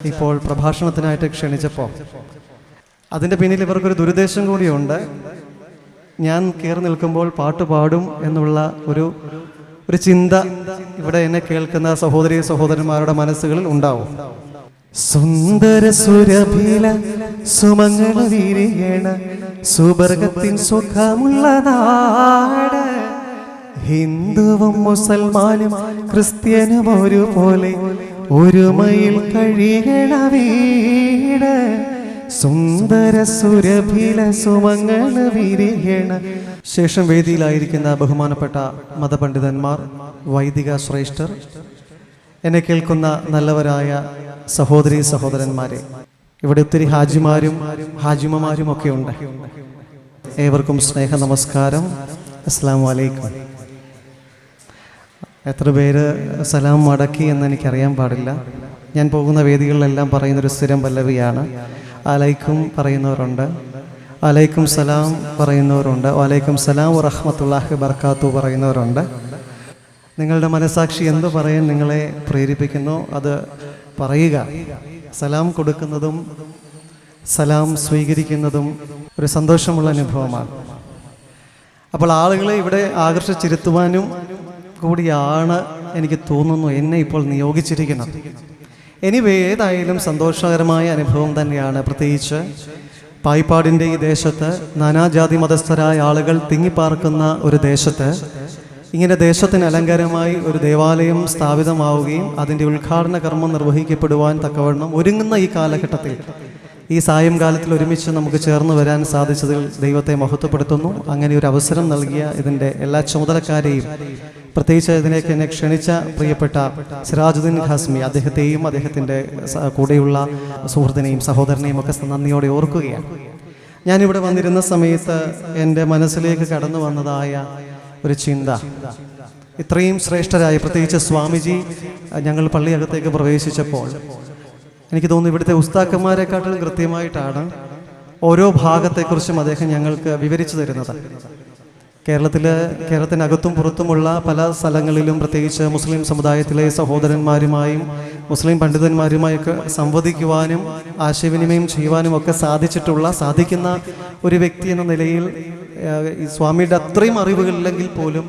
ഇപ്പോൾ പ്രഭാഷണത്തിനായിട്ട് ക്ഷണിച്ചപ്പോൾ അതിന്റെ പിന്നിൽ ഇവർക്കൊരു ദുരുദ്ദേശം കൂടിയുണ്ട്. ഞാൻ കയറി നിൽക്കുമ്പോൾ പാട്ട് പാടും എന്നുള്ള ഒരു ഒരു ചിന്ത ഇവിടെ എന്നെ കേൾക്കുന്ന സഹോദരി സഹോദരന്മാരുടെ മനസ്സുകളിൽ ഉണ്ടാവും. സുന്ദര സുരഭില സുമംഗള സുബർഗത്തിൻ സുവർഗത്തിൻ സുഖമുള്ള നാട് ഹിന്ദുവും മുസൽമാനും ക്രിസ്ത്യനും ഒരുപോലെ ഒരുമയിൽ കഴിയണ വീട് സുന്ദര സുരഭില സുമങ്ങൾ വിരിയണ. ശേഷം വേദിയിലായിരിക്കുന്ന ബഹുമാനപ്പെട്ട മതപണ്ഡിതന്മാർ വൈദിക ശ്രേഷ്ഠർ എന്നെ കേൾക്കുന്ന നല്ലവരായ സഹോദരി സഹോദരന്മാരെ ഇവിടെ ഒത്തിരി ഹാജിമാരും ഹാജിമമാരും ഒക്കെ ഉണ്ട്. ഏവർക്കും സ്നേഹ നമസ്കാരം. അസ്സാം വലൈക്കും എത്ര പേര് സലാം മടക്കി എന്ന് എനിക്കറിയാൻ പാടില്ല. ഞാൻ പോകുന്ന വേദികളിലെല്ലാം പറയുന്നൊരു സ്ഥിരം പല്ലവിയാണ്. അലൈക്കും പറയുന്നവരുണ്ട്. അലൈക്കും സലാം പറയുന്നവരുണ്ട്. അലൈക്കും സലാം റഹ്മത്തുള്ളാഹി ബർക്കാത്തു പറയുന്നവരുണ്ട്. നിങ്ങളുടെ മനസാക്ഷി എന്ത് പറയാൻ നിങ്ങളെ പ്രേരിപ്പിക്കുന്നു? അത് പറയുക. സലാം കൊടുക്കുന്നതും സലാം സ്വീകരിക്കുന്നതും ഒരു സന്തോഷമുള്ള അനുഭവമാണ്. അപ്പോൾ ആളുകളെ ഇവിടെ ആകർഷിച്ചിരുത്തുവാനും കൂടിയാണ് എനിക്ക് തോന്നുന്നു എന്നെ ഇപ്പോൾ നിയോഗിച്ചിരിക്കുന്നത്. എനിവേ ഏതായാലും സന്തോഷകരമായ അനുഭവം തന്നെയാണ്. പ്രത്യേകിച്ച് പായിപ്പാടിന്റെ ഈ ദേശത്ത് നാനാജാതി മതസ്ഥരായ ആളുകൾ തിങ്ങിപ്പാർക്കുന്ന ഒരു ദേശത്ത് ഇങ്ങനെ ദേശത്തിന് അലങ്കാരമായി ഒരു ദേവാലയം സ്ഥാപിതമാവുകയും അതിന്റെ ഉദ്ഘാടന കർമ്മം നിർവഹിക്കപ്പെടുവാൻ തക്കവണ്ണം ഒരുങ്ങുന്ന ഈ കാലഘട്ടത്തിൽ ഈ സായംകാലത്തിൽ ഒരുമിച്ച് നമുക്ക് ചേർന്ന് വരാൻ സാധിച്ചതിൽ ദൈവത്തെ മഹത്വപ്പെടുത്തുന്നു. അങ്ങനെ ഒരു അവസരം നൽകിയ ഇതിന്റെ എല്ലാ ചുമതലക്കാരെയും പ്രത്യേകിച്ച് ഇതിലേക്ക് എന്നെ ക്ഷണിച്ച പ്രിയപ്പെട്ട സിറാജുദ്ദീൻ ഖാസ്മി അദ്ദേഹത്തെയും അദ്ദേഹത്തിന്റെ കൂടെയുള്ള സുഹൃത്തിനെയും സഹോദരനെയും ഒക്കെ നന്ദിയോടെ ഓർക്കുകയാണ്. ഞാനിവിടെ വന്നിരുന്ന സമയത്ത് എന്റെ മനസ്സിലേക്ക് കടന്നു വന്നതായ ഒരു ചിന്ത. ഇത്രയും ശ്രേഷ്ഠരായ പ്രത്യേകിച്ച് സ്വാമിജി ഞങ്ങൾ പള്ളിയകത്തേക്ക് പ്രവേശിച്ചപ്പോൾ എനിക്ക് തോന്നുന്നു ഇവിടുത്തെ ഉസ്താക്കന്മാരെക്കാട്ടിലും കൃത്യമായിട്ടാണ് ഓരോ ഭാഗത്തെക്കുറിച്ചും അദ്ദേഹം ഞങ്ങൾക്ക് വിവരിച്ചു തരുന്നത്. കേരളത്തിൽ കേരളത്തിനകത്തും പുറത്തുമുള്ള പല സ്ഥലങ്ങളിലും പ്രത്യേകിച്ച് മുസ്ലിം സമുദായത്തിലെ സഹോദരന്മാരുമായും മുസ്ലിം പണ്ഡിതന്മാരുമായൊക്കെ സംവദിക്കുവാനും ആശയവിനിമയം ചെയ്യുവാനും ഒക്കെ സാധിച്ചിട്ടുള്ള സാധിക്കുന്ന ഒരു വ്യക്തി എന്ന നിലയിൽ ഈ സ്വാമിയുടെ അത്രയും അറിവുകളില്ലെങ്കിൽ പോലും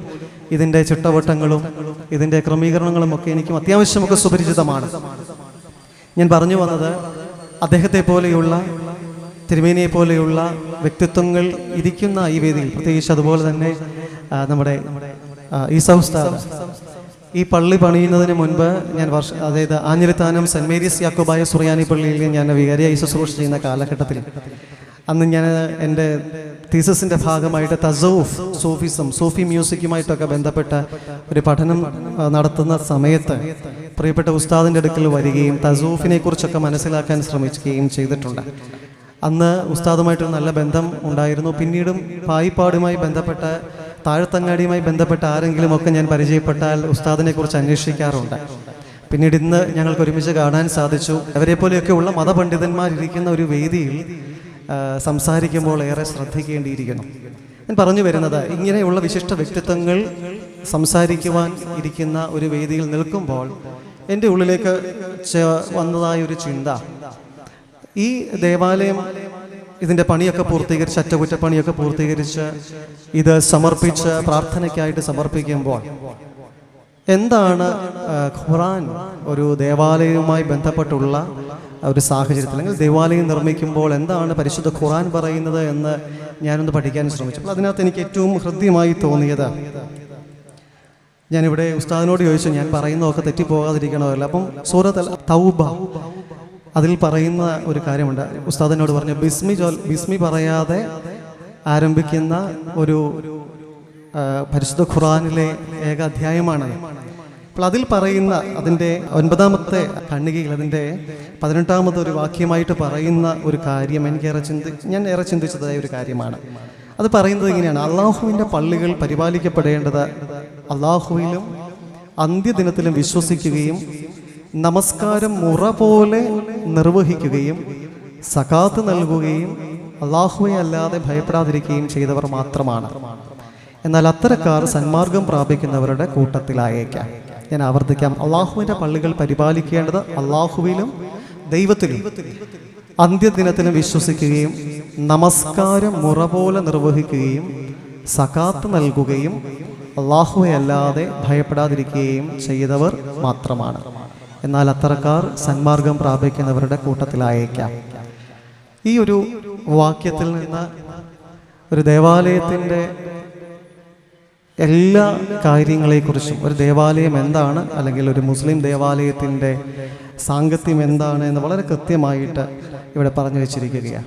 ഇതിന്റെ ചിട്ടവട്ടങ്ങളും ഇതിന്റെ ക്രമീകരണങ്ങളും ഒക്കെ എനിക്കും അത്യാവശ്യമൊക്കെ സുപരിചിതമാണ്. ഞാൻ പറഞ്ഞു വന്നത് അദ്ദേഹത്തെ പോലെയുള്ള തിരുമേനിയെ പോലെയുള്ള വ്യക്തിത്വങ്ങൾ ഇരിക്കുന്ന ഈ വേദിയിൽ പ്രത്യേകിച്ച് അതുപോലെ തന്നെ നമ്മുടെ ഈ സംസ്ഥാനം. ഈ പള്ളി പണിയുന്നതിന് മുൻപ് ഞാൻ വർഷ അതായത് ആഞ്ഞിലിത്താനം സെന്റ് മേരീസ് യാക്കോബായ സുറിയാനി പള്ളിയിൽ ഞാൻ വികാരിയായി ശുശ്രൂഷ ചെയ്യുന്ന കാലഘട്ടത്തിൽ അന്ന് ഞാൻ എന്റെ തീസസിന്റെ ഭാഗമായിട്ട് തസൂഫ് സൂഫിസം സൂഫി മ്യൂസിക്കുമായിട്ടൊക്കെ ബന്ധപ്പെട്ട ഒരു പഠനം നടത്തുന്ന സമയത്ത് പ്രിയപ്പെട്ട ഉസ്താദിന്റെ അടുക്കൽ വരികയും തസൂഫിനെ കുറിച്ചൊക്കെ മനസ്സിലാക്കാൻ ശ്രമിക്കുകയും ചെയ്തിട്ടുണ്ട്. അന്ന് ഉസ്താദുമായിട്ടൊരു നല്ല ബന്ധം ഉണ്ടായിരുന്നു. പിന്നീടും പായിപ്പാടുമായി ബന്ധപ്പെട്ട താഴത്തങ്ങാടിയുമായി ബന്ധപ്പെട്ട ആരെങ്കിലും ഒക്കെ ഞാൻ പരിചയപ്പെട്ടാൽ ഉസ്താദിനെ കുറിച്ച് അന്വേഷിക്കാറുണ്ട്. പിന്നീട് ഇന്ന് ഞങ്ങൾക്ക് ഒരുമിച്ച് കാണാൻ സാധിച്ചു. അവരെ പോലെയൊക്കെ പോലെയൊക്കെയുള്ള മതപണ്ഡിതന്മാരിരിക്കുന്ന ഒരു വേദിയിൽ സംസാരിക്കുമ്പോൾ ഏറെ ശ്രദ്ധിക്കേണ്ടിയിരിക്കുന്നു. ഞാൻ പറഞ്ഞു വരുന്നത് ഇങ്ങനെയുള്ള വിശിഷ്ട വ്യക്തിത്വങ്ങൾ സംസാരിക്കുവാൻ ഇരിക്കുന്ന ഒരു വേദിയിൽ നിൽക്കുമ്പോൾ എന്റെ ഉള്ളിലേക്ക് വന്നതായ ഒരു ചിന്ത. ഈ ദേവാലയം ഇതിന്റെ പണിയൊക്കെ പൂർത്തീകരിച്ച് അറ്റകുറ്റപ്പണിയൊക്കെ പൂർത്തീകരിച്ച് ഇത് സമർപ്പിച്ച് പ്രാർത്ഥനയ്ക്കായിട്ട് സമർപ്പിക്കുമ്പോൾ എന്താണ് ഖുറാൻ ഒരു ദേവാലയവുമായി ബന്ധപ്പെട്ടുള്ള ഒരു സാഹചര്യത്തിൽ അല്ലെങ്കിൽ ദേവാലയം നിർമ്മിക്കുമ്പോൾ എന്താണ് പരിശുദ്ധ ഖുറാൻ പറയുന്നത് എന്ന് ഞാനൊന്ന് പഠിക്കാൻ ശ്രമിച്ചു അതിനകത്ത് എനിക്ക് ഏറ്റവും ഹൃദ്യമായി തോന്നിയത് ഞാനിവിടെ ഉസ്താദിനോട് ചോദിച്ചു ഞാൻ പറയുന്നതൊക്കെ തെറ്റിപ്പോകാതിരിക്കണമല്ലോ. അപ്പം സൂറത്ത് തൗബ അതിൽ പറയുന്ന ഒരു കാര്യമുണ്ട്. ഉസ്താദിനോട് പറഞ്ഞു ബിസ്മി ചൊൽ ബിസ്മി പറയാതെ ആരംഭിക്കുന്ന ഒരു പരിശുദ്ധ ഖുറാനിലെ ഏക അധ്യായമാണ്. അപ്പോൾ അതിൽ പറയുന്ന അതിന്റെ ഒൻപതാമത്തെ കണ്ണികയിൽ അതിന്റെ പതിനെട്ടാമത്തെ ഒരു വാക്യമായിട്ട് പറയുന്ന ഒരു കാര്യം എനിക്കേറെ ചിന്തി ഞാൻ ഏറെ ചിന്തിച്ചതായ ഒരു കാര്യമാണ്. അത് പറയുന്നത് ഇങ്ങനെയാണ് അള്ളാഹുവിന്റെ പള്ളികൾ പരിപാലിക്കപ്പെടേണ്ടത് അള്ളാഹുവിലും അന്ത്യദിനത്തിലും വിശ്വസിക്കുകയും നമസ്കാരം മുറ പോലെ നിർവഹിക്കുകയും സകാത്ത് നൽകുകയും അള്ളാഹുവെ അല്ലാതെ ഭയപ്പെടാതിരിക്കുകയും ചെയ്തവർ മാത്രമാണ്. എന്നാൽ അത്തരക്കാർ സന്മാർഗം പ്രാപിക്കുന്നവരുടെ കൂട്ടത്തിലായേക്കാം. ഞാൻ ആവർത്തിക്കാം. അള്ളാഹുവിന്റെ പള്ളികൾ പരിപാലിക്കേണ്ടത് അള്ളാഹുവിലും ദൈവത്തിലും. അന്ത്യദിനത്തിലും വിശ്വസിക്കുകയും നമസ്കാരം മുറ പോലെ നിർവഹിക്കുകയും സകാത്ത് നൽകുകയും അള്ളാഹുവെ അല്ലാതെ ഭയപ്പെടാതിരിക്കുകയും ചെയ്തവർ മാത്രമാണ്. എന്നാൽ അത്തരക്കാർ സന്മാർഗം പ്രാപിക്കുന്നവരുടെ കൂട്ടത്തിലായേക്കാം. ഈ ഒരു വാക്യത്തിൽ നിന്ന് ഒരു ദേവാലയത്തിന്റെ എല്ലാ കാര്യങ്ങളെക്കുറിച്ചും ഒരു ദേവാലയം എന്താണ് അല്ലെങ്കിൽ ഒരു മുസ്ലിം ദേവാലയത്തിന്റെ സാങ്കത്യം എന്താണ് എന്ന് വളരെ കൃത്യമായിട്ട് ഇവിടെ പറഞ്ഞു വെച്ചിരിക്കുകയാണ്.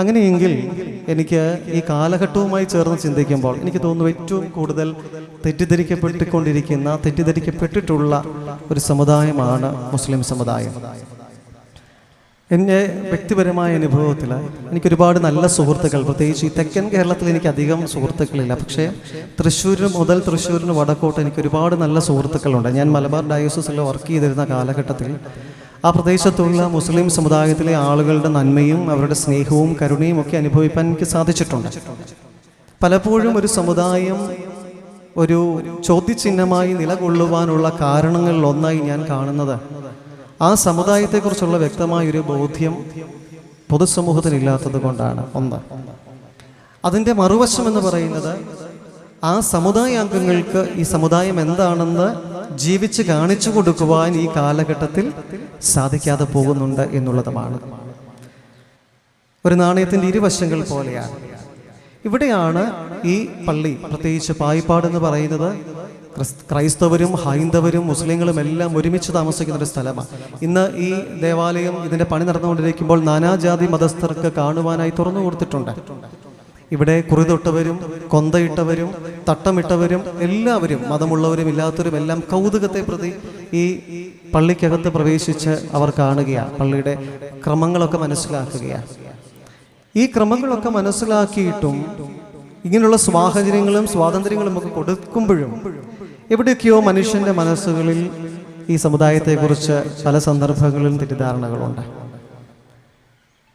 അങ്ങനെയെങ്കിൽ എനിക്ക് ഈ കാലഘട്ടവുമായി ചേർന്ന് ചിന്തിക്കുമ്പോൾ എനിക്ക് തോന്നുന്നു ഏറ്റവും കൂടുതൽ തെറ്റിദ്ധരിക്കപ്പെട്ടുകൊണ്ടിരിക്കുന്ന തെറ്റിദ്ധരിക്കപ്പെട്ടിട്ടുള്ള ഒരു സമുദായമാണ് മുസ്ലിം സമുദായം. എന്റെ വ്യക്തിപരമായ അനുഭവത്തിൽ എനിക്ക് ഒരുപാട് നല്ല സുഹൃത്തുക്കൾ പ്രത്യേകിച്ച് ഈ തെക്കൻ കേരളത്തിൽ എനിക്ക് അധികം സുഹൃത്തുക്കളില്ല. പക്ഷേ തൃശ്ശൂരിന് മുതൽ തൃശ്ശൂരിന് വടക്കോട്ട് എനിക്ക് ഒരുപാട് നല്ല സുഹൃത്തുക്കളുണ്ട്. ഞാൻ മലബാർ ഡയോസിൽ വർക്ക് ചെയ്തിരുന്ന കാലഘട്ടത്തിൽ ആ പ്രദേശത്തുള്ള മുസ്ലിം സമുദായത്തിലെ ആളുകളുടെ നന്മയും അവരുടെ സ്നേഹവും കരുണയും ഒക്കെ അനുഭവിക്കാൻ എനിക്ക് സാധിച്ചിട്ടുണ്ട്. പലപ്പോഴും ഒരു സമുദായം ഒരു ചോദ്യചിഹ്നമായി നിലകൊള്ളുവാനുള്ള കാരണങ്ങളിൽ ഒന്നായി ഞാൻ കാണുന്നത്. ആ സമുദായത്തെക്കുറിച്ചുള്ള വ്യക്തമായ ഒരു ബോധ്യം പൊതുസമൂഹത്തിനില്ലാത്തത് കൊണ്ടാണ്. ഒന്ന്. അതിന്റെ മറുവശം എന്ന് പറയുന്നത് ആ സമുദായ അംഗങ്ങൾക്ക് ഈ സമുദായം എന്താണെന്ന് ജീവിച്ച് കാണിച്ചു കൊടുക്കുവാൻ ഈ കാലഘട്ടത്തിൽ സാധിക്കാതെ പോകുന്നുണ്ട് എന്നുള്ളതുമാണ്. ഒരു നാണയത്തിന്റെ ഇരുവശങ്ങൾ പോലെയാണ്. ഇവിടെയാണ് ഈ പള്ളി പ്രത്യേകിച്ച് പായിപ്പാട് എന്ന് പറയുന്നത് ക്രൈസ്തവരും ഹൈന്ദവരും മുസ്ലിങ്ങളും എല്ലാം ഒരുമിച്ച് താമസിക്കുന്ന ഒരു സ്ഥലമാണ്. ഇന്ന് ഈ ദേവാലയം ഇതിന്റെ പണി നടന്നുകൊണ്ടിരിക്കുമ്പോൾ നാനാജാതി മതസ്ഥർക്ക് കാണുവാനായി തുറന്നു കൊടുത്തിട്ടുണ്ട്. ഇവിടെ കുറിതൊട്ടവരും കൊന്തയിട്ടവരും തട്ടമിട്ടവരും എല്ലാവരും മതമുള്ളവരും ഇല്ലാത്തവരും എല്ലാം കൗതുകത്തെ പ്രതി ഈ പള്ളിക്കകത്ത് പ്രവേശിച്ച് അവർ കാണുകയാണ്. പള്ളിയുടെ ക്രമങ്ങളൊക്കെ മനസ്സിലാക്കുകയാണ്. ഈ ക്രമങ്ങളൊക്കെ മനസ്സിലാക്കിയിട്ടും ഇങ്ങനെയുള്ള സാഹചര്യങ്ങളും സ്വാതന്ത്ര്യങ്ങളും ഒക്കെ കൊടുക്കുമ്പോഴും എവിടെയൊക്കെയോ മനുഷ്യന്റെ മനസ്സുകളിൽ ഈ സമുദായത്തെക്കുറിച്ച് പല സന്ദർഭങ്ങളിലും തെറ്റിദ്ധാരണകളുണ്ട്.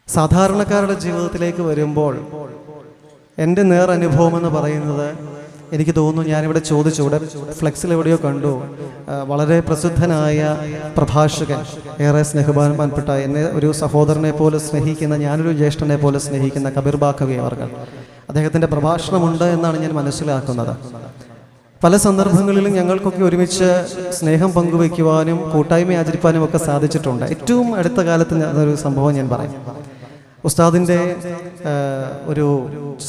സാധാരണക്കാരുടെ ജീവിതത്തിലേക്ക് വരുമ്പോൾ എന്റെ അനുഭവം എന്ന് പറയുന്നത് എനിക്ക് തോന്നുന്നു ഞാനിവിടെ ചോദിച്ചു ഇവിടെ ഫ്ലെക്സിൽ എവിടെയോ കണ്ടു. വളരെ പ്രസിദ്ധനായ പ്രഭാഷകൻ ഏറെ സ്നേഹബാൻപ്പെട്ട എന്നെ ഒരു സഹോദരനെ പോലെ സ്നേഹിക്കുന്ന ഞാനൊരു ജ്യേഷ്ഠനെ പോലെ സ്നേഹിക്കുന്ന കബീർ ബാഖവി അവർകൾ. അദ്ദേഹത്തിന്റെ പ്രഭാഷണമുണ്ട് എന്നാണ് ഞാൻ മനസ്സിലാക്കുന്നത്. പല സന്ദർഭങ്ങളിലും ഞങ്ങൾക്കൊക്കെ ഒരുമിച്ച് സ്നേഹം പങ്കുവയ്ക്കുവാനും കൂട്ടായ്മ ആചരിപ്പാനും ഒക്കെ സാധിച്ചിട്ടുണ്ട്. ഏറ്റവും അടുത്ത കാലത്ത് ഒരു സംഭവം ഞാൻ പറയും. ഉസ്താദിന്റെ ഒരു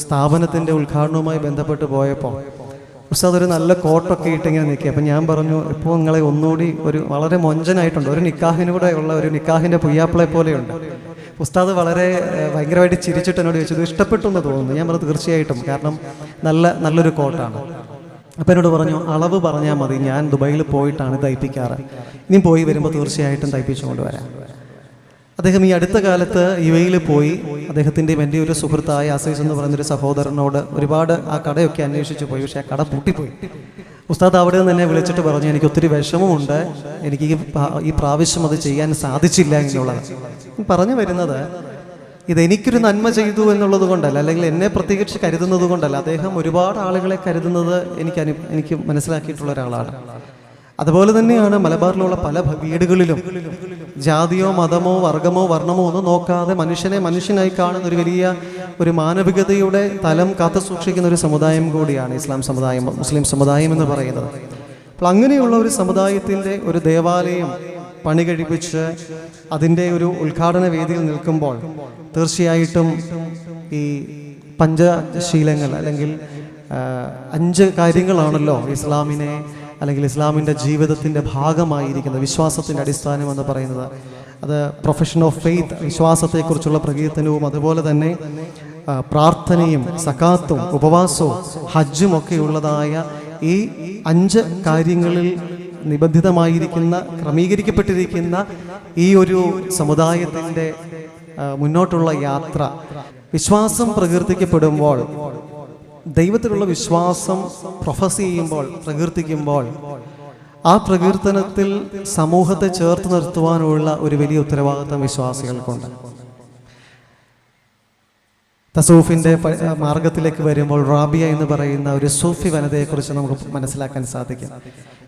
സ്ഥാപനത്തിന്റെ ഉദ്ഘാടനവുമായി ബന്ധപ്പെട്ട് പോയപ്പോൾ ഉസ്താദ് ഒരു നല്ല കോട്ടൊക്കെ ഇട്ടിങ്ങനെ നിൽക്കുക അപ്പം ഞാൻ പറഞ്ഞു ഇപ്പോൾ നിങ്ങളെ ഒന്നുകൂടി ഒരു വളരെ മൊഞ്ചനായിട്ടുണ്ട്. ഒരു നിക്കാഹിനൂടെ ഉള്ള ഒരു നിക്കാഹിന്റെ പുയ്യാപ്പിളെ പോലെയുണ്ട്. ഉസ്താദ് വളരെ ഭയങ്കരമായിട്ട് ചിരിച്ചിട്ട് എന്നോട് ചോദിച്ചു "ഇത് ഇഷ്ടപ്പെട്ടു എന്ന് തോന്നുന്നു? ഞാൻ പറഞ്ഞു തീർച്ചയായിട്ടും. കാരണം നല്ല നല്ലൊരു കോട്ടാണ്. അപ്പം എന്നോട് പറഞ്ഞു അളവ് പറഞ്ഞാൽ മതി. ഞാൻ ദുബായിൽ പോയിട്ടാണ് തയ്പ്പിക്കാറ്. ഇനി പോയി വരുമ്പോൾ തീർച്ചയായിട്ടും തയ്പ്പിച്ചു കൊണ്ടുവരാം അദ്ദേഹം ഈ അടുത്ത കാലത്ത് യു എയിൽ പോയി. അദ്ദേഹത്തിന്റെയും എന്റെ ഒരു സുഹൃത്തായ അസൈസ് എന്ന് പറയുന്നൊരു സഹോദരനോട് ഒരുപാട് ആ കടയൊക്കെ അന്വേഷിച്ചു പോയി. പക്ഷേ ആ കട പൂട്ടിപ്പോയി. ഉസ്താദ് അവിടെ നിന്ന് എന്നെ വിളിച്ചിട്ട് പറഞ്ഞു എനിക്ക് ഒത്തിരി വിഷമമുണ്ട്. എനിക്ക് ഈ പ്രാവശ്യം അത് ചെയ്യാൻ സാധിച്ചില്ല എന്നുള്ളത്. പറഞ്ഞു വരുന്നത് ഇതെനിക്കൊരു നന്മ ചെയ്തു എന്നുള്ളത് കൊണ്ടല്ല അല്ലെങ്കിൽ എന്നെ പ്രത്യേകിച്ച് കരുതുന്നത് കൊണ്ടല്ല. അദ്ദേഹം ഒരുപാട് ആളുകളെ കരുതുന്നത് എനിക്ക് അനു എനിക്ക് മനസ്സിലാക്കിയിട്ടുള്ള ഒരാളാണ്. അതുപോലെ തന്നെയാണ് മലബാറിലുള്ള പല വീടുകളിലും ജാതിയോ മതമോ വർഗമോ വർണമോ ഒന്നും നോക്കാതെ മനുഷ്യനെ മനുഷ്യനായി കാണുന്ന ഒരു വലിയ ഒരു മാനവികതയുടെ തലം കാത്തു സൂക്ഷിക്കുന്ന ഒരു സമുദായം കൂടിയാണ് ഇസ്ലാം സമുദായം മുസ്ലിം സമുദായം എന്ന് പറയുന്നത്. അപ്പോൾ അങ്ങനെയുള്ള ഒരു സമുദായത്തിന്റെ ഒരു ദേവാലയം പണി കഴിപ്പിച്ച് അതിന്റെ ഒരു ഉദ്ഘാടന വേദിയിൽ നിൽക്കുമ്പോൾ തീർച്ചയായിട്ടും ഈ പഞ്ചശീലങ്ങൾ അല്ലെങ്കിൽ അഞ്ച് കാര്യങ്ങളാണല്ലോ ഇസ്ലാമിനെ അല്ലെങ്കിൽ ഇസ്ലാമിന്റെ ജീവിതത്തിന്റെ ഭാഗമായിരിക്കുന്നത് വിശ്വാസത്തിന്റെ അടിസ്ഥാനം എന്ന് പറയുന്നത് അത് പ്രൊഫഷൻ ഓഫ് ഫെയ്ത്ത് വിശ്വാസത്തെക്കുറിച്ചുള്ള പ്രകീർത്തനവും അതുപോലെ തന്നെ പ്രാർത്ഥനയും സക്കാത്തും ഉപവാസവും ഹജ്ജും ഒക്കെ ഉള്ളതായ ഈ അഞ്ച് കാര്യങ്ങളിൽ നിബന്ധിതമായിരിക്കുന്ന ക്രമീകരിക്കപ്പെട്ടിരിക്കുന്ന ഈ ഒരു സമുദായത്തിന്റെ മുന്നോട്ടുള്ള യാത്ര. വിശ്വാസം പ്രകീർത്തിക്കപ്പെടുമ്പോൾ ദൈവത്തിലുള്ള വിശ്വാസം പ്രൊഫസ് ചെയ്യുമ്പോൾ പ്രകീർത്തിക്കുമ്പോൾ ആ പ്രകീർത്തനത്തിൽ സമൂഹത്തെ ചേർത്ത് നിർത്തുവാനുള്ള ഒരു വലിയ ഉത്തരവാദിത്തം വിശ്വാസികൾക്കുണ്ട്. തസൂഫിന്റെ മാർഗത്തിലേക്ക് വരുമ്പോൾ റാബിയ എന്ന് പറയുന്ന ഒരു സൂഫി വനിതയെക്കുറിച്ച് നമുക്ക് മനസ്സിലാക്കാൻ സാധിക്കും.